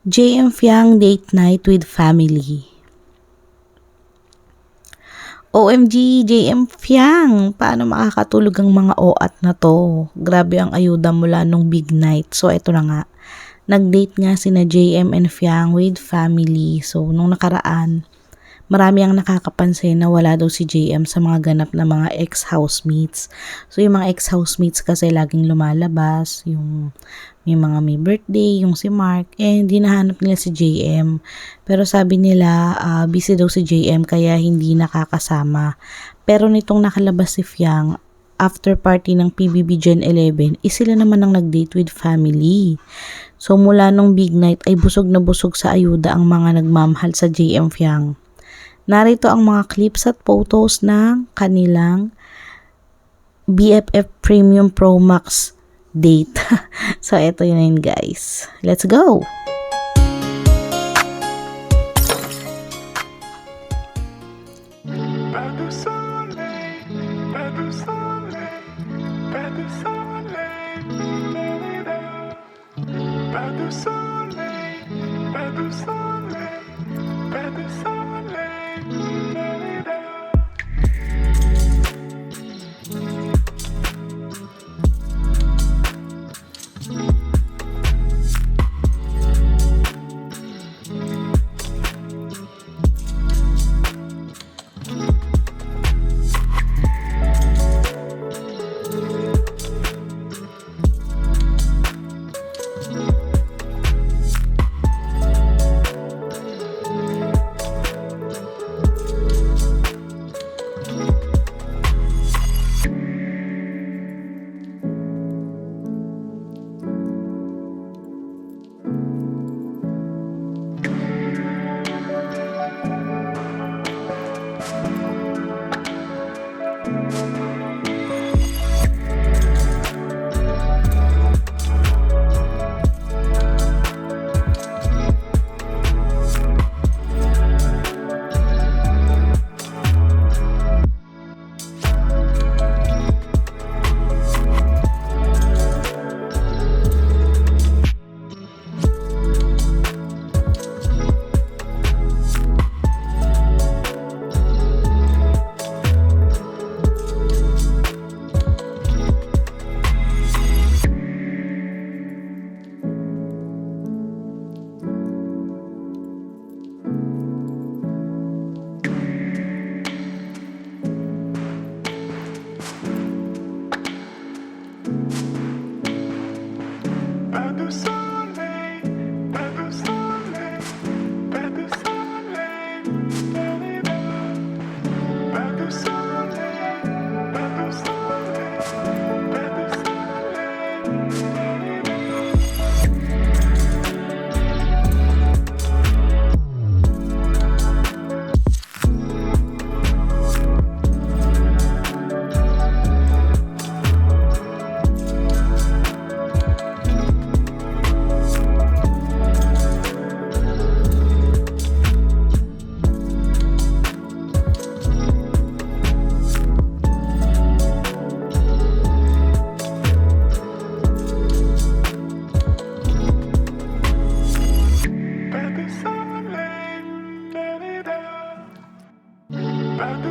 JM Fiang Date Night with Family. OMG, JM Fiang! Paano makakatulog ang mga oat na to? Grabe ang ayuda mula nung big night. So, eto na nga. Nag-date nga sina JM and Fiang with family. So, nung nakaraan, marami ang nakakapansin na wala daw si JM sa mga ganap na mga ex-housemates. So, yung mga ex-housemates kasi laging lumalabas, yung may mga may birthday, yung si Mark, eh, hindi nahanap nila si JM. Pero sabi nila, ah, busy daw si JM kaya hindi nakakasama. Pero nitong nakalabas si Fiang, after party ng PBB Gen 11, is sila naman ang nag-date with family. So mula nung big night ay busog na busog sa ayuda ang mga nagmamahal sa JM Fiang. Narito ang mga clips at photos ng kanilang BFF Premium Pro Max date. so, eto yun yun guys. Let's go! Pas de soleil,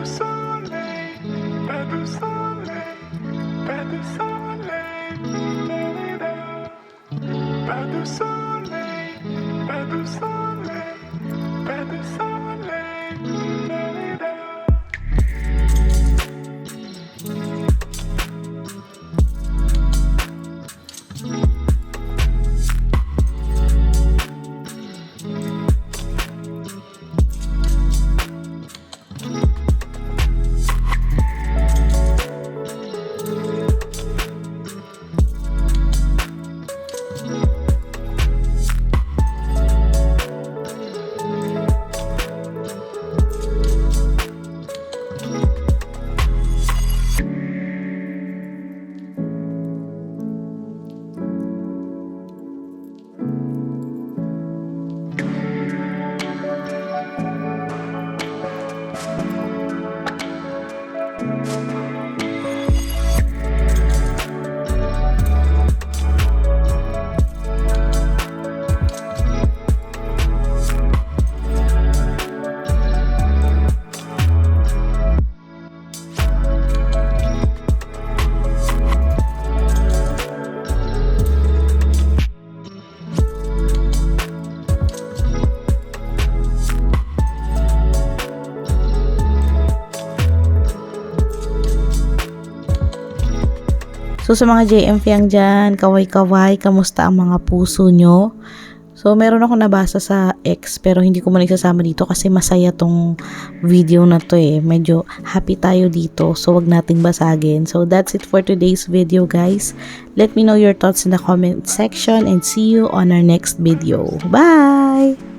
soleil, pas de soleil, So sa mga JM Fiang dyan, kaway-kaway, kamusta ang mga puso nyo? So meron ako nabasa sa X pero hindi ko man isasama dito kasi masaya tong video na to eh. Medyo happy tayo dito so wag nating basagin. So that's it for today's video guys. Let me know your thoughts in the comment section and see you on our next video. Bye!